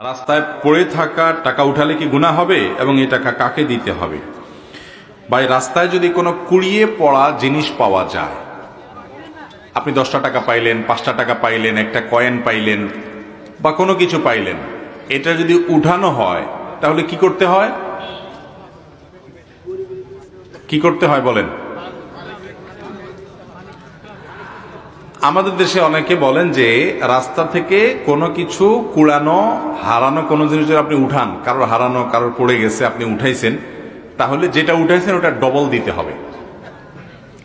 রাস্তায় পড়ে থাকা টাকা উঠালে কি গুণা হবে এবং এই টাকা কাকে দিতে হবে? বা রাস্তায় যদি কোনো কুড়িয়ে পড়া জিনিস পাওয়া যায়, আপনি দশটা টাকা পাইলেন, পাঁচটা টাকা পাইলেন, একটা কয়েন পাইলেন, বা কোনো কিছু পাইলেন, এটা যদি উঠানো হয়, তাহলে কি করতে হয়? কি করতে হয় বলেন? আমাদের দেশে অনেকে বলেন যে রাস্তা থেকে কোনো কিছু কুড়ানো, হারানো কোনো জিনিস যদি আপনি উঠান, কারোর হারানো, কারোর পড়ে গেছে, আপনি উঠাইছেন, তাহলে যেটা উঠাইছেন ওটা ডবল দিতে হবে।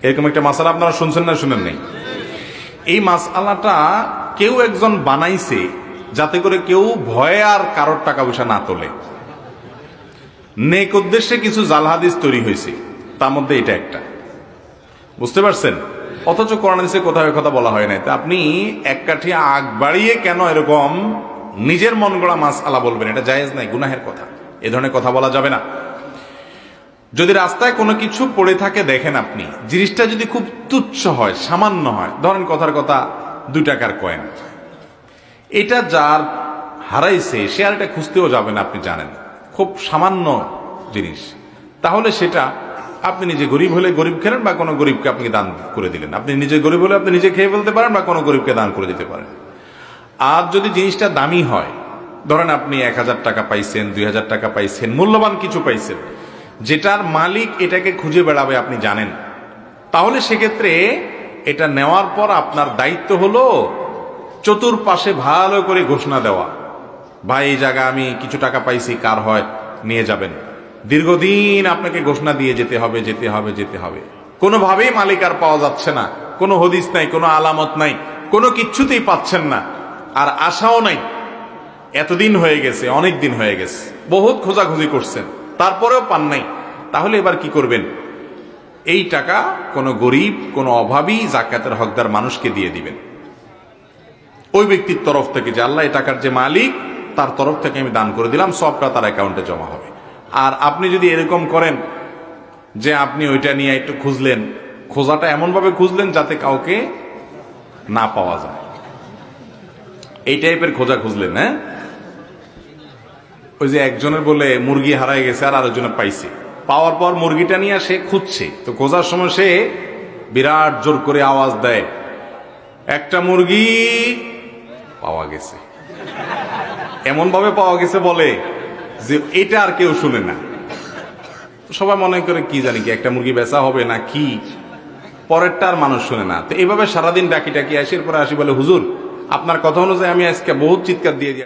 এরকম একটা মাসালা আপনারা শুনছেন না শুনেন নেই? এই মাসালাটা কেউ একজন বানাইছে যাতে করে কেউ ভয়ে আর কারোর টাকা পয়সা না তোলে। নেক উদ্দেশ্যে কিছু জালহাদিস তৈরি হয়েছে, তার মধ্যে এটা একটা। বুঝতে পারছেন? অথচ কোরআন হাদিসে কোথাও কথা বলা হয় নাই। তা আপনি এক কাঠি আগ বাড়িয়ে কেন এরকম নিজের মন গড়া মাছ আলা বলবেন? এটা জায়েজ নাই, গুনাহের কথা। এ ধরনের কথা বলা যাবে না। যদি রাস্তায় কোনো কিছু পড়ে থাকে, দেখেন আপনি, জিনিসটা যদি খুব তুচ্ছ হয়, সামান্য হয়, ধরেন কথার কথা দুই টাকার কয়েন এটা যার হারাইছে, সে আর এটা খুঁজতেও যাবে না, আপনি জানেন। খুব সামান্য জিনিস। তাহলে সেটা আপনি নিজে গরিব হলে গরিব খেলেন বা কোনো গরিবকে আপনি দান করে দিলেন। আপনি নিজে গরিব হলে আপনি নিজে খেয়ে ফেলতে পারেন বা কোনো গরিবকে দান করে দিতে পারেন। আর যদি জিনিসটা দামি হয়, ধরেন আপনি এক হাজার টাকা পাইছেন, দুই হাজার টাকা পাইছেন, মূল্যবান কিছু পাইছেন, যেটার মালিক এটাকে খুঁজে বেড়াবে আপনি জানেন। তাহলে সেক্ষেত্রে এটা নেওয়ার পর আপনার দায়িত্ব হলো চতুর্পাশে ভালো করে ঘোষণা দেওয়া। ভাই, এই জায়গা আমি কিছু টাকা পাইছি, কার হয়, নিয়ে যাবেন। দীর্ঘদিন আপনাকে ঘোষণা দিয়ে যেতে হবে যেতে হবে যেতে হবে। কোনোভাবেই মালিক আর পাওয়া যাচ্ছে না। কোনো হদিস নাই, কোনো আলামত নাই, কোনো কিচ্ছুতেই পাচ্ছেন না। আর আশাও নাই। এতদিন হয়ে গেছে, অনেক দিন হয়ে গেছে। বহুত খোঁজাখুঁজি করছেন। তারপরেও পান নাই। তাহলে এবার কি করবেন? এই টাকা কোনো গরিব, কোনো অভাবী জাকাতের হকদার মানুষকে দিয়ে দিবেন। ওই ব্যক্তির তরফ থেকে যে আল্লাহ এই টাকার যে মালিক, তার তরফ থেকে আমি দান করে দিলাম, সবটা তার অ্যাকাউন্টে জমা হবে। আর আপনি যদি এরকম করেন যে আপনি ওইটা নিয়ে একটু খুঁজলেন, খোঁজাটা এমনভাবে খুঁজলেন যাতে কাউকে না পাওয়া যায়। এই টাইপের খোঁজা খুঁজলেন হ্যাঁ? ওই যে একজনের বলে, মুরগি হারাই গেছে আর আরেকজনে পাইছে। পাওয়ার পর মুরগিটা নিয়ে সে খুঁজছে। তো খোঁজার সময় সে বিরাট জোর করে আওয়াজ দেয়, একটা মুরগি পাওয়া গেছে। এমন ভাবে পাওয়া গেছে বলে যে এটা আর কেউ শুনে না। সবাই মনে করে, কি জানি কি, একটা মুরগি বেচা হবে না কি? পরেরটা আর মানুষ শুনে না। তো এইভাবে সারাদিন ডাকি ডাকি আসি, এরপরে আসি বলে, হুজুর, আপনার কথা অনুযায়ী আমি আজকে বহুত চিৎকার দিয়ে দিই